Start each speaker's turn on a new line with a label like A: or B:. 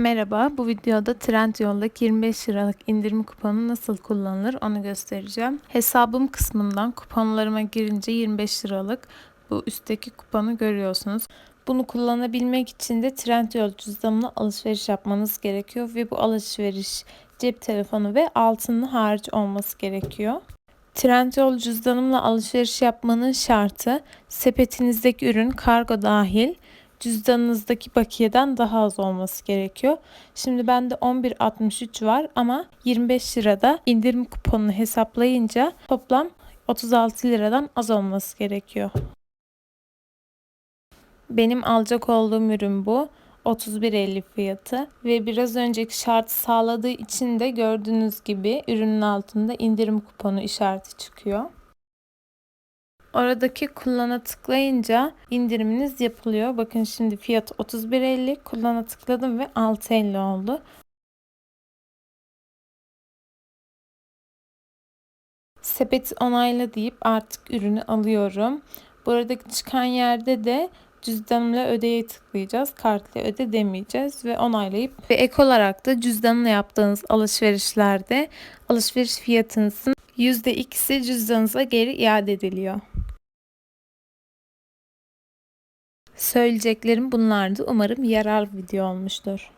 A: Merhaba, bu videoda Trendyol'daki 25 liralık indirim kuponu nasıl kullanılır onu göstereceğim. Hesabım kısmından kuponlarıma girince 25 liralık bu üstteki kuponu görüyorsunuz. Bunu kullanabilmek için de Trendyol cüzdanına alışveriş yapmanız gerekiyor ve bu alışveriş cep telefonu ve altınlı hariç olması gerekiyor. Trendyol cüzdanımla alışveriş yapmanın şartı sepetinizdeki ürün kargo dahil cüzdanınızdaki bakiyeden daha az olması gerekiyor. Şimdi bende 11.63 var ama 25 lirada indirim kuponunu hesaplayınca toplam 36 liradan az olması gerekiyor. Benim alacak olduğum ürün bu. 31.50 fiyatı ve biraz önceki şart sağladığı için de gördüğünüz gibi ürünün altında indirim kuponu işareti çıkıyor. Oradaki kullana tıklayınca indiriminiz yapılıyor. Bakın şimdi fiyat 31.50 kullana tıkladım ve 6.50 oldu. Sepeti onayla deyip artık ürünü alıyorum. Buradaki çıkan yerde de cüzdanla ödeye tıklayacağız. Kartla öde demeyeceğiz ve onaylayıp ve ek olarak da cüzdanla yaptığınız alışverişlerde alışveriş fiyatınızın %2'si cüzdanınıza geri iade ediliyor. Söyleyeceklerim bunlardı. Umarım yarar video olmuştur.